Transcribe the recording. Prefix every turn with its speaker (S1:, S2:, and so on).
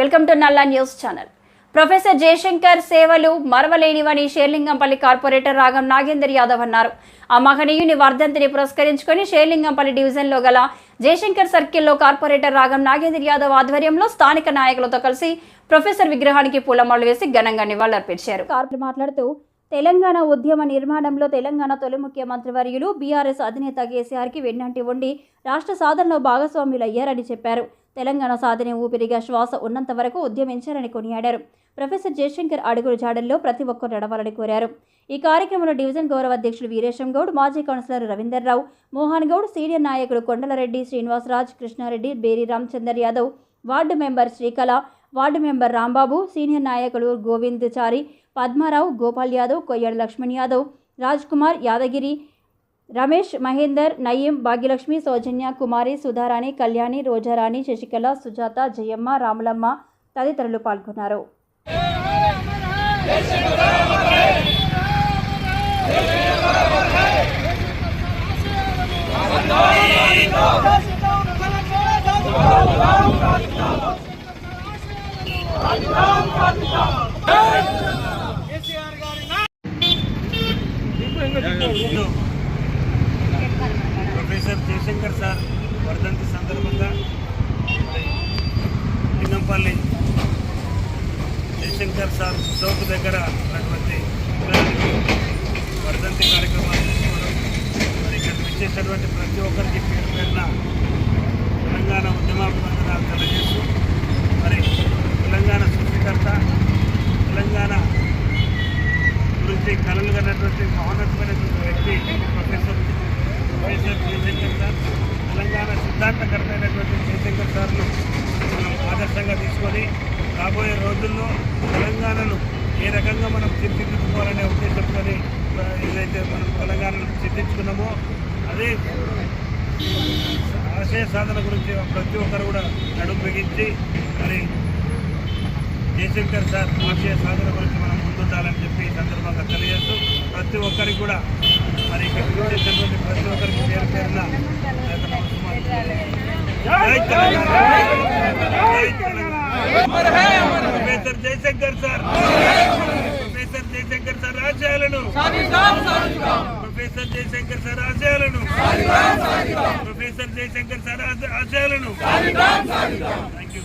S1: Welcome to Nalla news channel. Professor Jayashankar సేవలు మరవలేనివని Serilingampally corporator రాగం నాగేందర్ యాదవ్ అన్నారు. ఆ మహనీయుని వర్ధంతిని పురస్కరించుకొని షేర్లింగంపల్లి డివిజన్లో గల జయశంకర్ సర్కిల్లో కార్పొరేటర్ రాగం నాగేందర్ యాదవ్ ఆధ్వర్యంలో స్థానిక నాయకులతో కలిసి ప్రొఫెసర్ విగ్రహానికి పూలమాలు వేసి ఘనంగా నివాళులర్పించారు. కార్పొరేటర్ మాట్లాడుతూ తెలంగాణ ఉద్యమ నిర్మాణంలో తెలంగాణ తొలి ముఖ్యమంత్రి వర్యులు బీఆర్ఎస్ అధినేత కేసీఆర్కి వెన్నంటి ఉండి రాష్ట్ర సాధనలో భాగస్వాములయ్యారని చెప్పారు. తెలంగాణ సాధన ఊపిరిగా శ్వాస ఉన్నంత వరకు ఉద్యమించారని కొనియాడారు. ప్రొఫెసర్ జయశంకర్ అడుగుల జాడల్లో ప్రతి ఒక్కరు నడవాలని కోరారు. ఈ కార్యక్రమంలో డివిజన్ గౌరవ అధ్యక్షుడు వీరేశం గౌడ్ మాజీ కౌన్సిలర్ రవీందర్ రావు మోహన్ గౌడ్ సీనియర్ నాయకుడు Kondalareddy Srinivasaraj Krishnareddy Beri Ramachandar Yadav ward member Srikala ward member Rambabu senior నాయకులు గోవింద్ చారి పద్మారావు గోపాల్ యాదవ్ కొయ్యడ లక్ష్మణ్ యాదవ్ రాజ్ కుమార్ యాదగిరి రమేష్ మహేందర్ నయీం భాగ్యలక్ష్మి సౌజన్య కుమారి సుధారాణి కళ్యాణి రోజారాణి శశికళ సుజాత జయమ్మ రాములమ్మ తదితరులు పాల్గొన్నారు
S2: ప్రొఫెసర్ జయశంకర్ సార్ వర్ధంతి సందర్భంగా లింగంపల్లి జయశంకర్ సార్ చౌక్ దగ్గర ఉన్నటువంటి వర్ధంతి కార్యక్రమాలు చేసుకోవడం మరి ఇక్కడ విచ్చేసినటువంటి ప్రతి ఒక్కరికి పేరు పేరున తెలంగాణ ఉద్యమాభివందనాలు తెలియజేస్తూ మరి తెలంగాణ సృష్టికర్త తెలంగాణ గురించి కలలు కన్నటువంటి మహోన్నతమైనటువంటి వ్యక్తి professor YSR Jayashankar sir Telangana సిద్ధాంతకరమైనటువంటి అయినటువంటి జయశంకర్ సార్ను మనం ఆదర్శంగా తీసుకొని రాబోయే రోజుల్లో తెలంగాణను ఏ రకంగా మనం తీర్చిదిద్దుకోవాలనే ఉద్దేశంతో ఏదైతే మనం తెలంగాణను సిద్ధించుకున్నామో అదే ఆశయ సాధన గురించి ప్రతి ఒక్కరు కూడా నడుము బిగించి మరి జయశంకర్ సార్ ఆశయ సాధన గురించి మనం ముందుండాలని చెప్పి ఈ సందర్భంగా తెలియజేస్తూ ప్రతి ఒక్కరికి కూడా మరి ఇక్కడ విచ్చేసినటువంటి ప్రతి ఒక్కరికి పేరు పేరున నా యొక్క నమస్కారాలు. జై తెలంగాణ జై Telangana professor Jayashankar sir professor Jayashankar sir ఆశయాలను ప్రొఫెసర్ జయశంకర్ సార్ ఆశయాలను ప్రొఫెసర్ జయశంకర్ సార్ ఆశ- ఆశయాలను థ్యాంక్ యూ